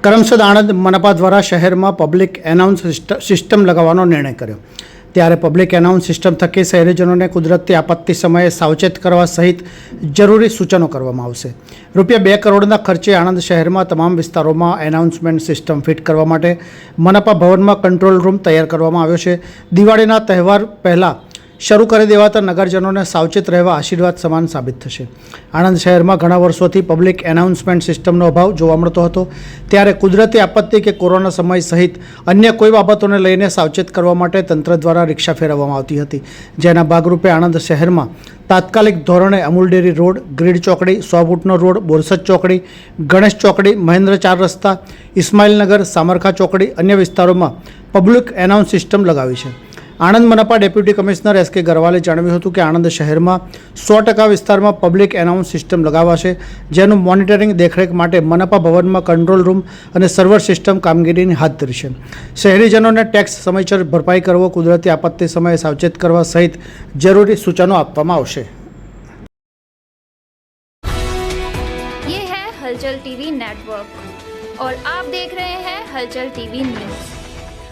કરમસદ આણંદ મનપા દ્વારા શહેરમાં public announce સિસ્ટ- system લગાવવાનો નિર્ણય કર્યો. ત્યારે પબ્લિક એનાઉન્સ સિસ્ટમ થકી શહેરીજનોને કુદરતી આપત્તિ સમયે સાવચેત કરવા સહિત જરૂરી સૂચનો કરવામાં આવશે. રૂપિયા બે કરોડના ખર્ચે આણંદ શહેરમાં તમામ વિસ્તારોમાં એનાઉન્સમેન્ટ સિસ્ટમ ફિટ કરવા માટે મનપા ભવનમાં કંટ્રોલ રૂમ તૈયાર કરવામાં આવ્યો છે. દિવાળીના તહેવાર પહેલાં શરૂ કરી દેવાતા નગરજનોને સાવચેત રહેવા આશીર્વાદ સમાન સાબિત થશે. આણંદ શહેરમાં ઘણા વર્ષોથી પબ્લિક એનાઉન્સમેન્ટ સિસ્ટમનો અભાવ જોવા મળતો હતો. ત્યારે કુદરતી આપત્તિ કે કોરોના સમય સહિત અન્ય કોઈ બાબતોને લઈને સાવચેત કરવા માટે તંત્ર દ્વારા રિક્ષા ફેરવવામાં આવતી હતી. જેના ભાગરૂપે આણંદ શહેરમાં તાત્કાલિક ધોરણે અમૂલ ડેરી રોડ, ગ્રીડ ચોકડી સો ફૂટનો રોડ, બોરસદ ચોકડી, ગણેશ ચોકડી, મહેન્દ્ર ચાર રસ્તા, ઇસ્માઇલનગર, સામરખા ચોકડી અન્ય વિસ્તારોમાં પબ્લિક એનાઉન્સ સિસ્ટમ લગાવી છે. આણંદ મનપા ડેપ્યુટી કમિશનર એસ કે ગરવાલે જણાવ્યું હતું કે આણંદ શહેરમાં સો ટકા વિસ્તારમાં પબ્લિક એનાઉન્સ સિસ્ટમ લગાવાશે જેનું મોનિટરિંગ દેખરેખ માટે મનપા ભવનમાં કંટ્રોલ રૂમ અને સર્વર સિસ્ટમ કામગીરીની હાથ ધરી છે શહેરીજનોને ટેક્સ સમયસર ભરપાઈ કરવો કુદરતી આપત્તિ સમયે સાવચેત કરવા સહિત જરૂરી સૂચનો આપવામાં આવશે ये है हलचल टीवी नेटवर्क और आप देख रहे हैं हलचल टीवी न्यूज